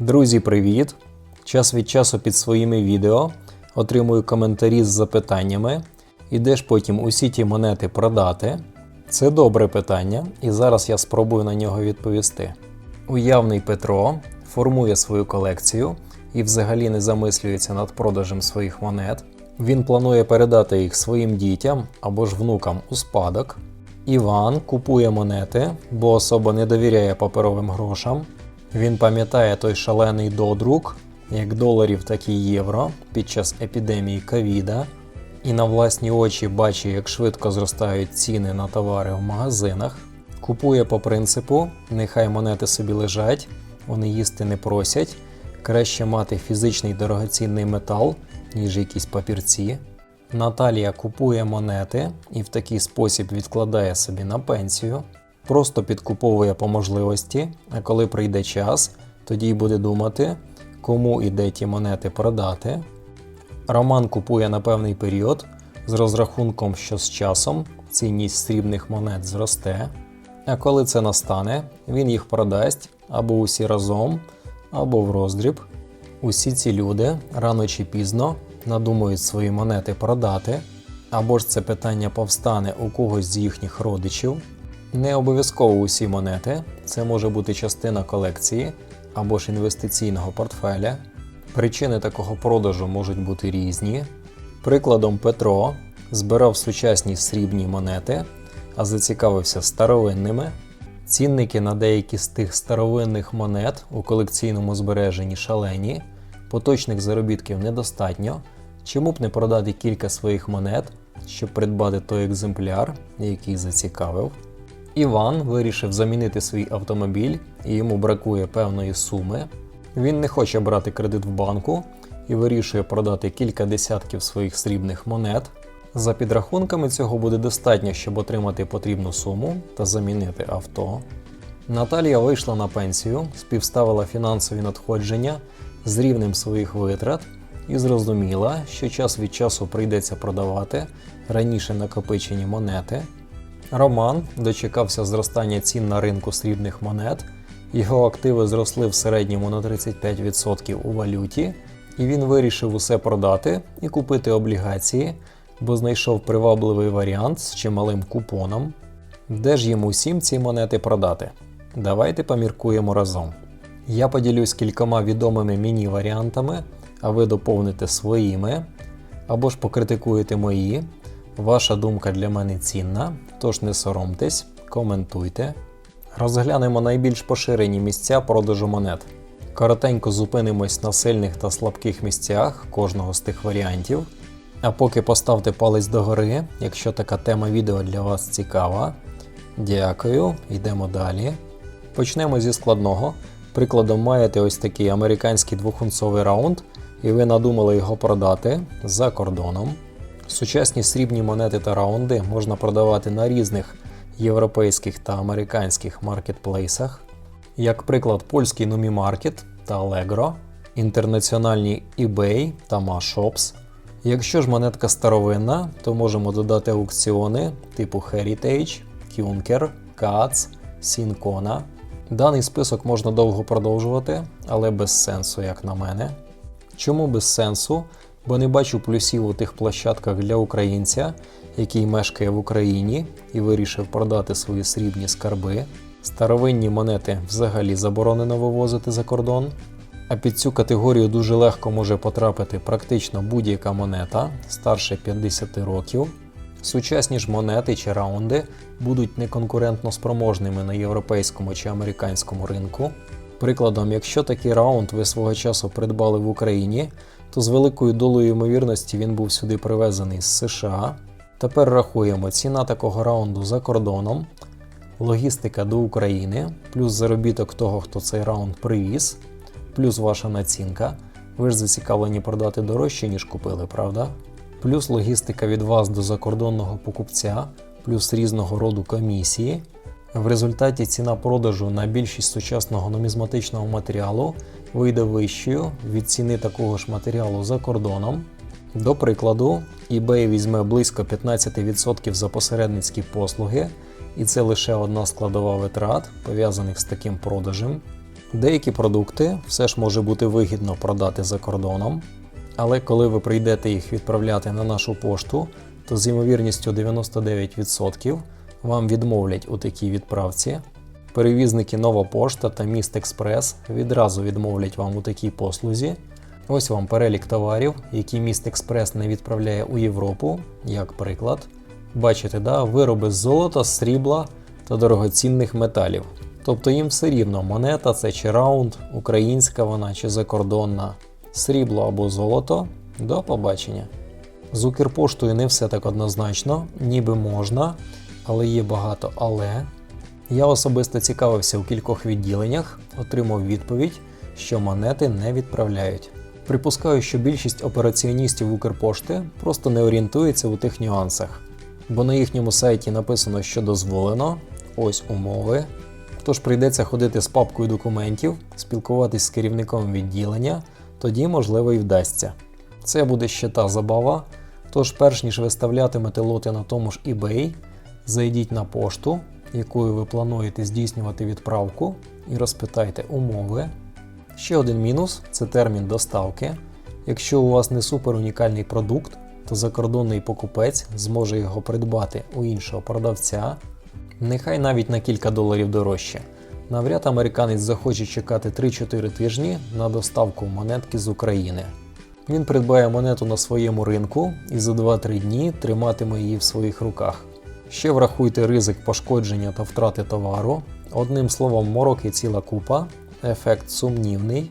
Друзі, привіт! Час від часу під своїми відео отримую коментарі з запитаннями, і де ж потім усі ті монети продати? Це добре питання, і зараз я спробую на нього відповісти. Уявний Петро формує свою колекцію і взагалі не замислюється над продажем своїх монет. Він планує передати їх своїм дітям або ж внукам у спадок. Іван купує монети, бо особо не довіряє паперовим грошам. Він пам'ятає той шалений додрук, як доларів, так і євро під час епідемії ковіда, і на власні очі бачить, як швидко зростають ціни на товари в магазинах. Купує по принципу, нехай монети собі лежать, вони їсти не просять. Краще мати фізичний дорогоцінний метал, ніж якісь папірці. Наталія купує монети і в такий спосіб відкладає собі на пенсію. Просто підкуповує по можливості, а коли прийде час, тоді й буде думати, кому і де ті монети продати. Роман купує на певний період з розрахунком, що з часом цінність срібних монет зросте. А коли це настане, він їх продасть або усі разом, або в роздріб. Усі ці люди рано чи пізно надумають свої монети продати, або ж це питання повстане у когось з їхніх родичів. Не обов'язково усі монети, це може бути частина колекції або ж інвестиційного портфеля. Причини такого продажу можуть бути різні. Прикладом, Петро збирав сучасні срібні монети, а зацікавився старовинними. Цінники на деякі з тих старовинних монет у колекційному збереженні шалені, поточних заробітків недостатньо. Чому б не продати кілька своїх монет, щоб придбати той екземпляр, який зацікавив? Іван вирішив замінити свій автомобіль і йому бракує певної суми. Він не хоче брати кредит в банку і вирішує продати кілька десятків своїх срібних монет. За підрахунками цього буде достатньо, щоб отримати потрібну суму та замінити авто. Наталія вийшла на пенсію, співставила фінансові надходження з рівнем своїх витрат і зрозуміла, що час від часу прийдеться продавати раніше накопичені монети. Роман дочекався зростання цін на ринку срібних монет, його активи зросли в середньому на 35% у валюті, і він вирішив усе продати і купити облігації, бо знайшов привабливий варіант з чималим купоном. Де ж йому всім ці монети продати? Давайте поміркуємо разом. Я поділюсь кількома відомими мені варіантами, а ви доповните своїми, або ж покритикуєте мої. Ваша думка для мене цінна, тож не соромтесь, коментуйте. Розглянемо найбільш поширені місця продажу монет. Коротенько зупинимось на сильних та слабких місцях кожного з тих варіантів. А поки поставте палець догори, якщо така тема відео для вас цікава. Дякую, йдемо далі. Почнемо зі складного. Прикладом маєте ось такий американський двохунцовий раунд, і ви надумали його продати за кордоном. Сучасні срібні монети та раунди можна продавати на різних європейських та американських маркетплейсах, як приклад польський Numimarket та Allegro, інтернаціональні eBay та MaShops. Якщо ж монетка старовинна, то можемо додати аукціони типу Heritage, Kunker, Katz, Sincona. Даний список можна довго продовжувати, але без сенсу, як на мене. Чому без сенсу? Бо не бачу плюсів у тих площадках для українця, який мешкає в Україні і вирішив продати свої срібні скарби. Старовинні монети взагалі заборонено вивозити за кордон. А під цю категорію дуже легко може потрапити практично будь-яка монета старше 50 років. Сучасні ж монети чи раунди будуть неконкурентно спроможними на європейському чи американському ринку. Прикладом, якщо такий раунд ви свого часу придбали в Україні, то з великою долею ймовірності він був сюди привезений з США. Тепер рахуємо ціна такого раунду за кордоном, логістика до України, плюс заробіток того, хто цей раунд привіз, плюс ваша націнка. Ви ж зацікавлені продати дорожче, ніж купили, правда? Плюс логістика від вас до закордонного покупця, плюс різного роду комісії. В результаті ціна продажу на більшість сучасного нумізматичного матеріалу вийде вищою від ціни такого ж матеріалу за кордоном. До прикладу, eBay візьме близько 15% за посередницькі послуги, і це лише одна складова витрат, пов'язаних з таким продажем. Деякі продукти все ж може бути вигідно продати за кордоном, але коли ви прийдете їх відправляти на нашу пошту, то з ймовірністю 99% вам відмовлять у такій відправці. Перевізники Нова Пошта та Міст Експрес відразу відмовлять вам у такій послузі. Ось вам перелік товарів, які Міст Експрес не відправляє у Європу, як приклад. Бачите, да? вироби з золота, срібла та дорогоцінних металів. Тобто їм все рівно, монета це чи раунд, українська вона чи закордонна, срібло або золото. До побачення. З Укрпоштою не все так однозначно, ніби можна, але є багато але. Я особисто цікавився у кількох відділеннях, отримав відповідь, що монети не відправляють. Припускаю, що більшість операціоністів Укрпошти просто не орієнтується у тих нюансах, бо на їхньому сайті написано, що дозволено, ось умови. Тож прийдеться ходити з папкою документів, спілкуватись з керівником відділення, тоді, можливо, і вдасться. Це буде ще та забава. Тож, перш ніж виставлятимете лоти на тому ж eBay, зайдіть на пошту, якою ви плануєте здійснювати відправку, і розпитайте умови. Ще один мінус це термін доставки. Якщо у вас не супер унікальний продукт, то закордонний покупець зможе його придбати у іншого продавця, нехай навіть на кілька доларів дорожче. Навряд американець захоче чекати 3-4 тижні на доставку монетки з України. Він придбає монету на своєму ринку і за 2-3 дні триматиме її в своїх руках. Ще врахуйте ризик пошкодження та втрати товару. Одним словом, мороки ціла купа, ефект сумнівний.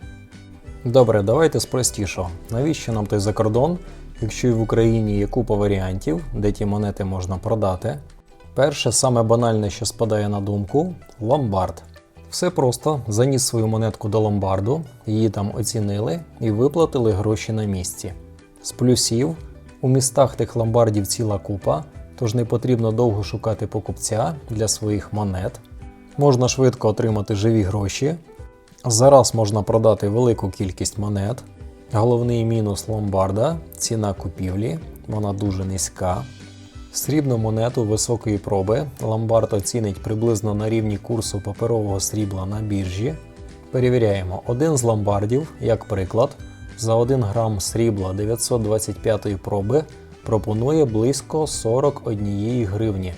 Добре, давайте з простішого. Навіщо нам той закордон, якщо і в Україні є купа варіантів, де ті монети можна продати? Перше, саме банальне, що спадає на думку ломбард. Все просто заніс свою монетку до ломбарду, її там оцінили і виплатили гроші на місці. З плюсів у містах тих ломбардів ціла купа, тож не потрібно довго шукати покупця для своїх монет. Можна швидко отримати живі гроші. Зараз можна продати велику кількість монет. Головний мінус ломбарда ціна купівлі, вона дуже низька. Срібну монету високої проби ломбард оцінить приблизно на рівні курсу паперового срібла на біржі. Перевіряємо, один з ломбардів, як приклад, за 1 грам срібла 925 проби пропонує близько 41 гривні.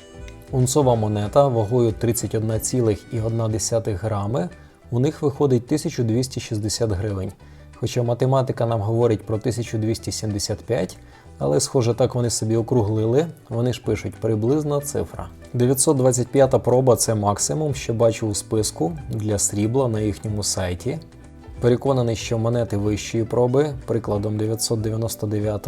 Унцова монета вагою 31,1 грами у них виходить 1260 гривень. Хоча математика нам говорить про 1275, але схоже так вони собі округлили, вони ж пишуть приблизна цифра. 925 проба це максимум, що бачу у списку для срібла на їхньому сайті. Переконаний, що монети вищої проби, прикладом 999,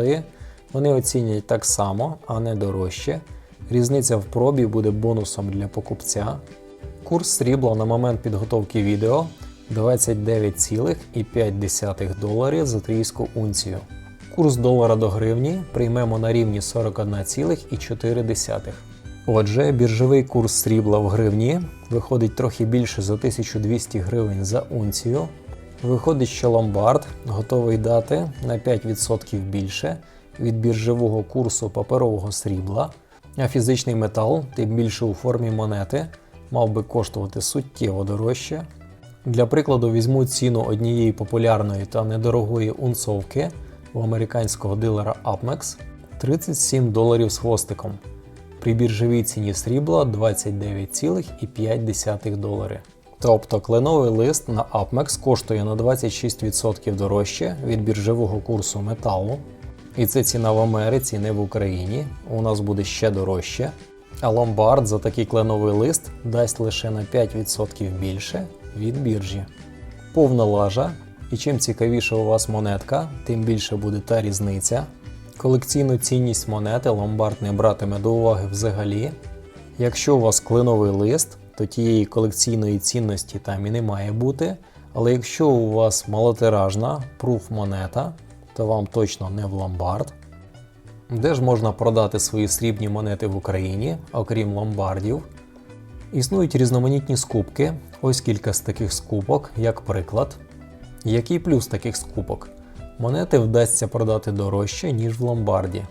вони оцінять так само, а не дорожче. Різниця в пробі буде бонусом для покупця. Курс срібла на момент підготовки відео 29,5 доларів за трійську унцію. Курс долара до гривні приймемо на рівні 41,4. Отже, біржовий курс срібла в гривні виходить трохи більше за 1200 гривень за унцію. Виходить, що ломбард готовий дати на 5% більше від біржового курсу паперового срібла, а фізичний метал, тим більше у формі монети, мав би коштувати суттєво дорожче. Для прикладу візьму ціну однієї популярної та недорогої унцовки у американського дилера Upmex 37 доларів з хвостиком. При біржовій ціні срібла 29,5 долари. Тобто кленовий лист на Upmex коштує на 26% дорожче від біржового курсу металу. І це ціна в Америці, не в Україні. У нас буде ще дорожче. А ломбард за такий кленовий лист дасть лише на 5% більше від біржі. Повна лажа. І чим цікавіша у вас монетка, тим більше буде та різниця. Колекційну цінність монети ломбард не братиме до уваги взагалі. Якщо у вас клиновий лист, то тієї колекційної цінності там і не має бути. Але якщо у вас малотиражна пруф монета, то вам точно не в ломбард. Де ж можна продати свої срібні монети в Україні, окрім ломбардів? Існують різноманітні скупки, ось кілька з таких скупок, як приклад. Який плюс таких скупок? Монети вдасться продати дорожче, ніж в ломбарді.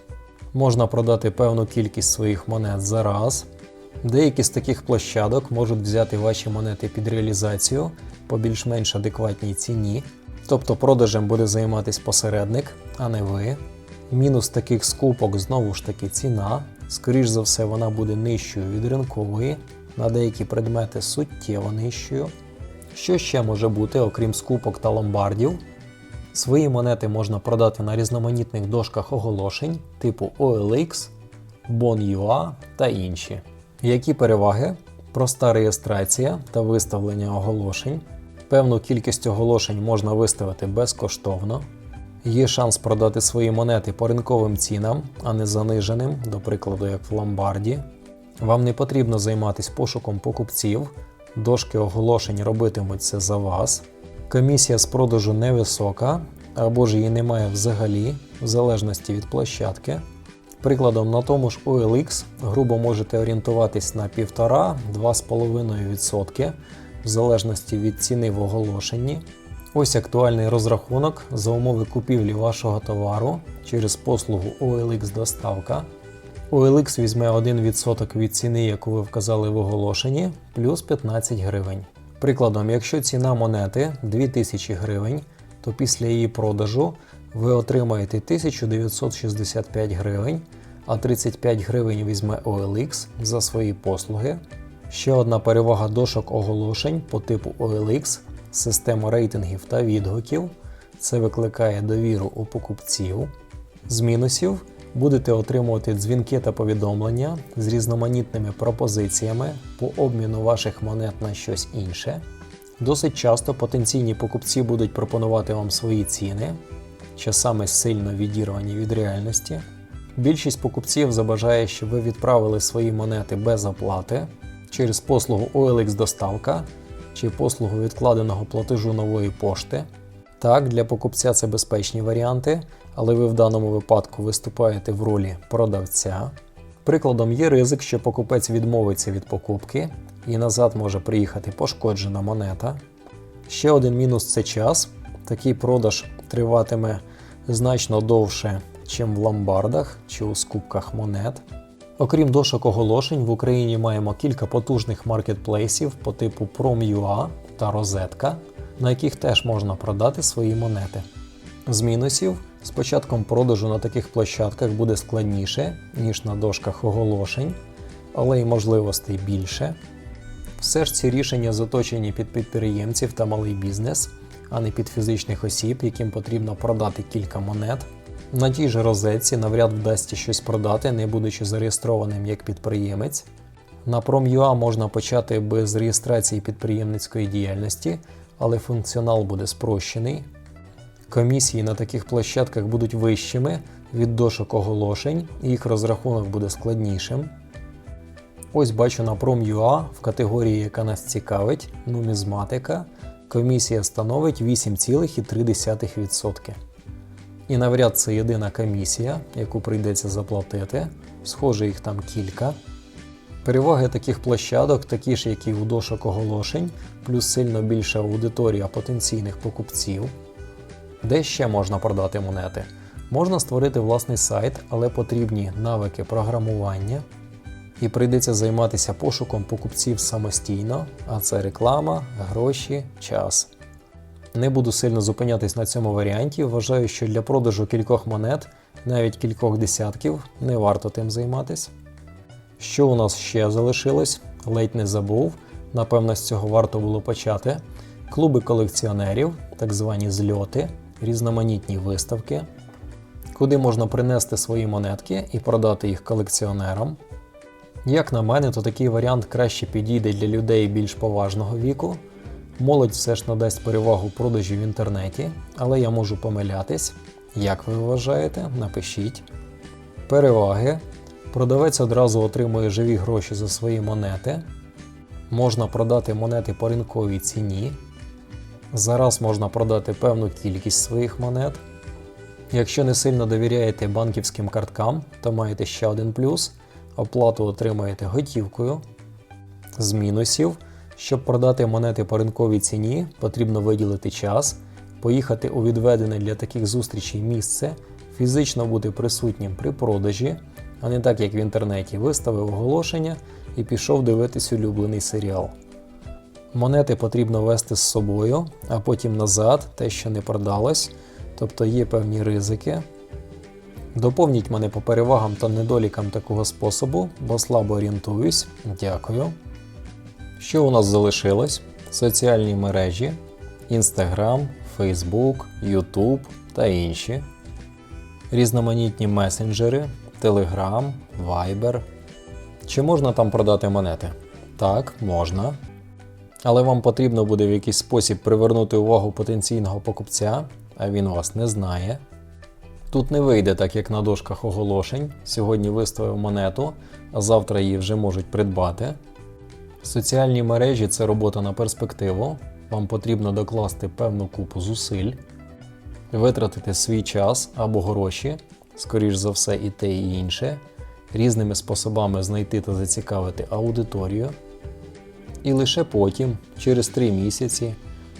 Можна продати певну кількість своїх монет за раз. Деякі з таких площадок можуть взяти ваші монети під реалізацію по більш-менш адекватній ціні, тобто продажем буде займатися посередник, а не ви. Мінус таких скупок знову ж таки ціна. Скоріш за все, вона буде нижчою від ринкової, на деякі предмети суттєво нижчою. Що ще може бути, окрім скупок та ломбардів? Свої монети можна продати на різноманітних дошках оголошень типу OLX, Bon.ua та інші. Які переваги? Проста реєстрація та виставлення оголошень. Певну кількість оголошень можна виставити безкоштовно. Є шанс продати свої монети по ринковим цінам, а не заниженим, до прикладу, як в ломбарді. Вам не потрібно займатися пошуком покупців, дошки оголошень робитимуть це за вас. Комісія з продажу невисока, або ж її немає взагалі, в залежності від площадки. Прикладом на тому ж OLX грубо можете орієнтуватись на 1,5-2,5% в залежності від ціни в оголошенні. Ось актуальний розрахунок за умови купівлі вашого товару через послугу OLX доставка. OLX візьме 1% від ціни, яку ви вказали в оголошенні, плюс 15 гривень. Прикладом, якщо ціна монети 2000 гривень, то після її продажу ви отримаєте 1965 гривень, а 35 гривень візьме OLX за свої послуги. Ще одна перевага дошок оголошень по типу OLX система рейтингів та відгуків. Це викликає довіру у покупців. З мінусів будете отримувати дзвінки та повідомлення з різноманітними пропозиціями по обміну ваших монет на щось інше. Досить часто потенційні покупці будуть пропонувати вам свої ціни, часами сильно відірвані від реальності. Більшість покупців забажає, щоб ви відправили свої монети без оплати через послугу OLX доставка чи послугу відкладеного платежу нової пошти. Так, для покупця це безпечні варіанти, але ви в даному випадку виступаєте в ролі продавця. Прикладом є ризик, що покупець відмовиться від покупки і назад може приїхати пошкоджена монета. Ще один мінус це час. Такий продаж триватиме значно довше, ніж в ломбардах чи у скупках монет. Окрім дошок оголошень, в Україні маємо кілька потужних маркетплейсів по типу Prom.ua та Розетка, на яких теж можна продати свої монети. З мінусів, з початком продажу на таких площадках буде складніше, ніж на дошках оголошень, але й можливостей більше. Все ж ці рішення заточені під підприємців та малий бізнес, а не під фізичних осіб, яким потрібно продати кілька монет. На тій же розетці навряд вдасться щось продати, не будучи зареєстрованим як підприємець. На Prom.ua можна почати без реєстрації підприємницької діяльності, але функціонал буде спрощений. Комісії на таких площадках будуть вищими від дошок оголошень, їх розрахунок буде складнішим. Ось бачу на Prom.ua в категорії, яка нас цікавить, нумізматика, комісія становить 8,3%. І навряд це єдина комісія, яку прийдеться заплатити. Схоже, їх там кілька. Переваги таких площадок такі ж, як і у дошок оголошень, плюс сильно більша аудиторія потенційних покупців. Де ще можна продати монети? Можна створити власний сайт, але потрібні навики програмування. І прийдеться займатися пошуком покупців самостійно, а це реклама, гроші, час. Не буду сильно зупинятись на цьому варіанті. Вважаю, що для продажу кількох монет, навіть кількох десятків, не варто тим займатись. Що у нас ще залишилось? Ледь не забув. Напевно, з цього варто було почати. Клуби колекціонерів, так звані зльоти, різноманітні виставки, куди можна принести свої монетки і продати їх колекціонерам. Як на мене, то такий варіант краще підійде для людей більш поважного віку. Молодь все ж надасть перевагу продажі в інтернеті, але я можу помилятись. Як ви вважаєте, напишіть. Переваги. Продавець одразу отримує живі гроші за свої монети. Можна продати монети по ринковій ціні. Зараз можна продати певну кількість своїх монет. Якщо не сильно довіряєте банківським карткам, то маєте ще один плюс. Оплату отримаєте готівкою. З мінусів. Щоб продати монети по ринковій ціні, потрібно виділити час, поїхати у відведене для таких зустрічей місце, фізично бути присутнім при продажі, а не так як в інтернеті виставив оголошення і пішов дивитись улюблений серіал. Монети потрібно вести з собою, а потім назад, те, що не продалось, тобто є певні ризики. Доповніть мене по перевагам та недолікам такого способу, бо слабо орієнтуюсь. Дякую. Що у нас залишилось? Соціальні мережі, Instagram, Facebook, YouTube та інші. Різноманітні месенджери, Telegram, Viber. Чи можна там продати монети? Так, можна. Але вам потрібно буде в якийсь спосіб привернути увагу потенційного покупця, а він вас не знає. Тут не вийде так, як на дошках оголошень. Сьогодні виставив монету, а завтра її вже можуть придбати. Соціальні мережі це робота на перспективу. Вам потрібно докласти певну купу зусиль, витратити свій час або гроші, скоріш за все, і те, і інше, різними способами знайти та зацікавити аудиторію. І лише потім, через 3 місяці,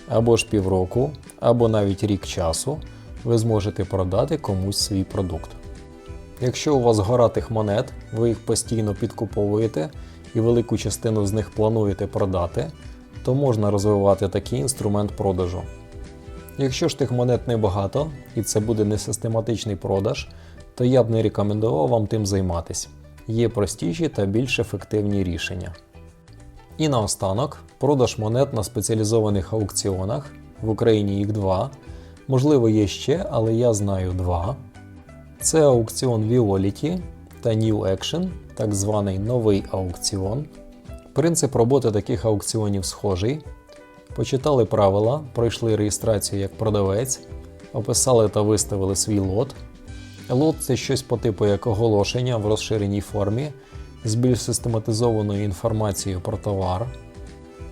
або ж півроку, або навіть рік часу, ви зможете продати комусь свій продукт. Якщо у вас гора тих монет, ви їх постійно підкуповуєте і велику частину з них плануєте продати, то можна розвивати такий інструмент продажу. Якщо ж тих монет небагато і це буде не систематичний продаж, то я б не рекомендував вам тим займатися. Є простіші та більш ефективні рішення. І наостанок, продаж монет на спеціалізованих аукціонах. В Україні їх два. Можливо, є ще, але я знаю два. Це аукціон Violity та New Action, так званий новий аукціон. Принцип роботи таких аукціонів схожий. Почитали правила, пройшли реєстрацію як продавець, описали та виставили свій лот. Лот це щось по типу як оголошення в розширеній формі з більш систематизованою інформацією про товар.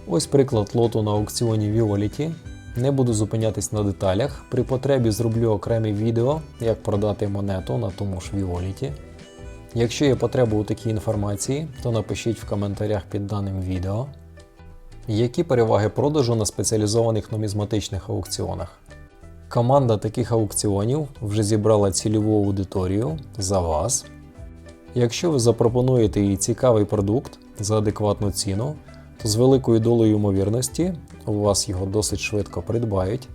Ось приклад лоту на аукціоні Violity. Не буду зупинятись на деталях. При потребі зроблю окреме відео, як продати монету на тому ж Violity. Якщо є потреба у такій інформації, то напишіть в коментарях під даним відео. Які переваги продажу на спеціалізованих нумізматичних аукціонах? Команда таких аукціонів вже зібрала цільову аудиторію за вас. Якщо ви запропонуєте їй цікавий продукт за адекватну ціну, то з великою долею ймовірності у вас його досить швидко придбають.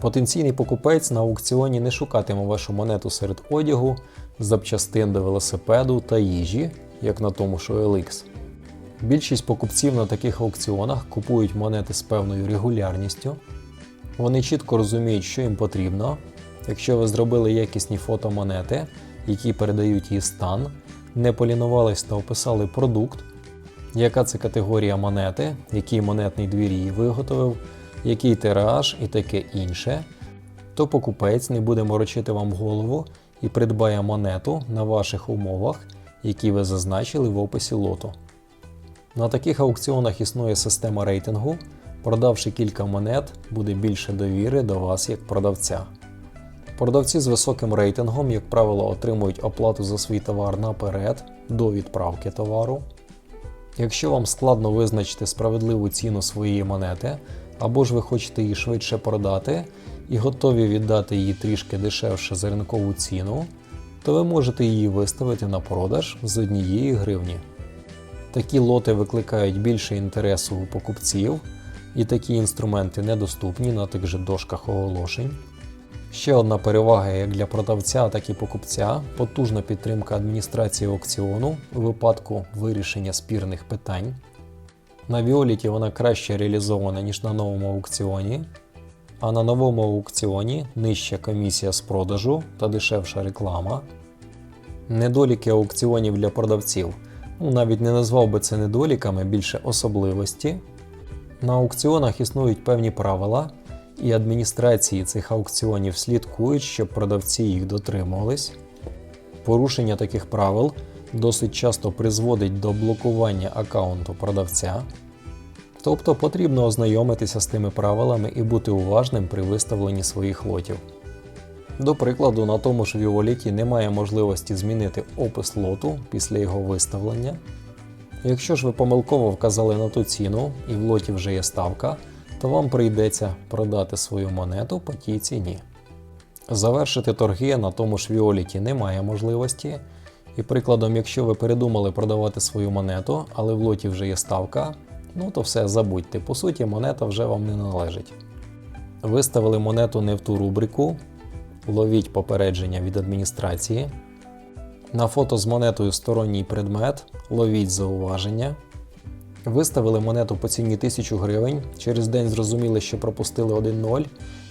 Потенційний покупець на аукціоні не шукатиме вашу монету серед одягу, запчастин до велосипеду та їжі, як на тому що OLX. Більшість покупців на таких аукціонах купують монети з певною регулярністю. Вони чітко розуміють, що їм потрібно. Якщо ви зробили якісні фото монети, які передають її стан, не полінувались та описали продукт, яка це категорія монети, який монетний двір її виготовив, який тираж і таке інше, то покупець не буде морочити вам голову і придбає монету на ваших умовах, які ви зазначили в описі лоту. На таких аукціонах існує система рейтингу. Продавши кілька монет, буде більше довіри до вас як продавця. Продавці з високим рейтингом, як правило, отримують оплату за свій товар наперед до відправки товару. Якщо вам складно визначити справедливу ціну своєї монети, або ж ви хочете її швидше продати і готові віддати її трішки дешевше за ринкову ціну, то ви можете її виставити на продаж з однієї гривні. Такі лоти викликають більше інтересу у покупців, і такі інструменти недоступні на тих же дошках оголошень. Ще одна перевага як для продавця, так і покупця потужна підтримка адміністрації аукціону у випадку вирішення спірних питань. На Віоліті вона краще реалізована, ніж на новому аукціоні, а на новому аукціоні нижча комісія з продажу та дешевша реклама. Недоліки аукціонів для продавців. Ну, навіть не назвав би це недоліками, більше особливості. На аукціонах існують певні правила, і адміністрації цих аукціонів слідкують, щоб продавці їх дотримувались. Порушення таких правил досить часто призводить до блокування аккаунту продавця. Тобто потрібно ознайомитися з тими правилами і бути уважним при виставленні своїх лотів. До прикладу, на тому ж Віоліті немає можливості змінити опис лоту після його виставлення. Якщо ж ви помилково вказали на ту ціну і в лоті вже є ставка, то вам прийдеться продати свою монету по тій ціні. Завершити торги на тому ж Віоліті немає можливості, І прикладом, якщо ви передумали продавати свою монету, але в лоті вже є ставка, ну то все забудьте. По суті, монета вже вам не належить. Виставили монету не в ту рубрику, ловіть попередження від адміністрації. На фото з монетою сторонній предмет, ловіть зауваження. Виставили монету по ціні 1000 гривень. Через день зрозуміли, що пропустили 1-0,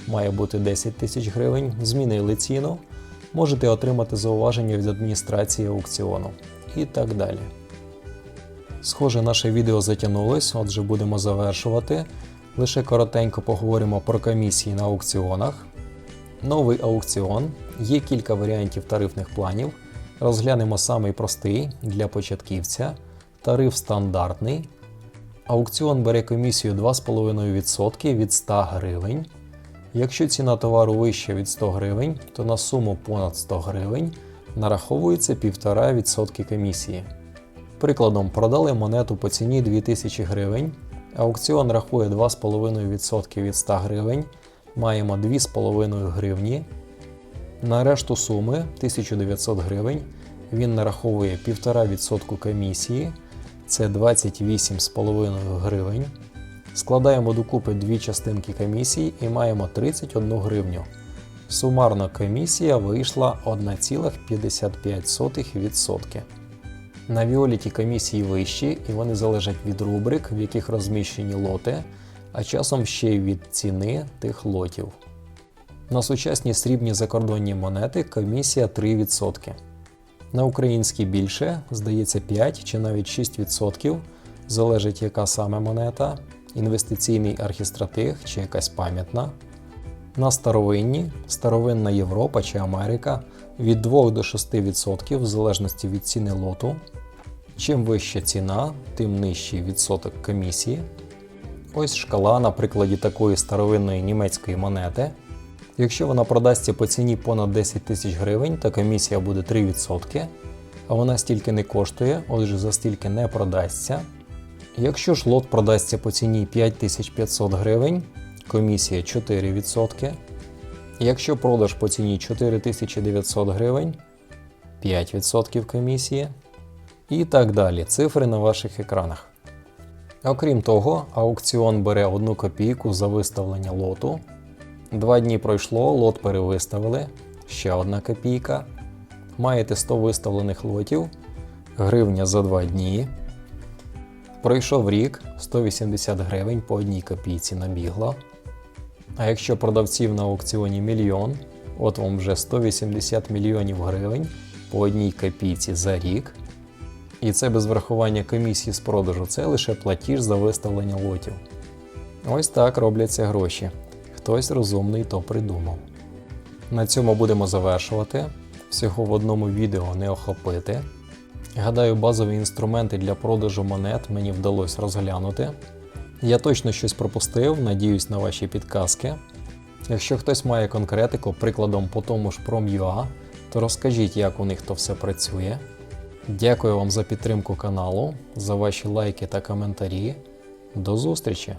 має бути 10 тисяч гривень. Змінили ціну. Можете отримати зауваження від адміністрації аукціону і так далі. Схоже, наше відео затягнулось, отже, будемо завершувати. Лише коротенько поговоримо про комісії на аукціонах. Новий аукціон, є кілька варіантів тарифних планів. Розглянемо самий простий для початківця. Тариф стандартний. Аукціон бере комісію 2,5% від 100 гривень. Якщо ціна товару вища від 100 гривень, то на суму понад 100 гривень нараховується 1,5% комісії. Прикладом, продали монету по ціні 2000 гривень. Аукціон рахує 2,5% від 100 гривень. Маємо 2,5 гривні. На решту суми 1900 гривень він нараховує 1,5% комісії, це 28,5 гривень. Складаємо докупи дві частинки комісії і маємо 31 гривню. Сумарно комісія вийшла 1,55%. На Віоліті комісії вищі і вони залежать від рубрик, в яких розміщені лоти, а часом ще й від ціни тих лотів. На сучасні срібні закордонні монети комісія 3%. На українські більше, здається 5 чи навіть 6%, залежить яка саме монета, інвестиційний архістратиг чи якась пам'ятна. На старовинні, старовинна Європа чи Америка від 2 до 6% в залежності від ціни лоту. Чим вища ціна, тим нижчий відсоток комісії. Ось шкала на прикладі такої старовинної німецької монети. Якщо вона продасться по ціні понад 10 тисяч гривень, то комісія буде 3%, а вона стільки не коштує, отже за стільки не продасться. Якщо ж лот продасться по ціні 5500 гривень, комісія 4%. Якщо продаж по ціні 4900 гривень, 5% комісії. І так далі. Цифри на ваших екранах. Окрім того, аукціон бере 1 копійку за виставлення лоту. Два дні пройшло, лот перевиставили, ще одна копійка. Маєте 100 виставлених лотів, гривня за 2 дні. Пройшов рік, 180 гривень по одній копійці набігло. А якщо продавців на аукціоні мільйон, от вам вже 180 мільйонів гривень по одній копійці за рік. І це без врахування комісії з продажу, це лише платіж за виставлення лотів. Ось так робляться гроші. Хтось розумний то придумав. На цьому будемо завершувати. Всього в одному відео не охопити. Гадаю, базові інструменти для продажу монет мені вдалося розглянути. Я точно щось пропустив, надіюсь на ваші підказки. Якщо хтось має конкретику, прикладом по тому ж Prom.ua, то розкажіть, як у них то все працює. Дякую вам за підтримку каналу, за ваші лайки та коментарі. До зустрічі!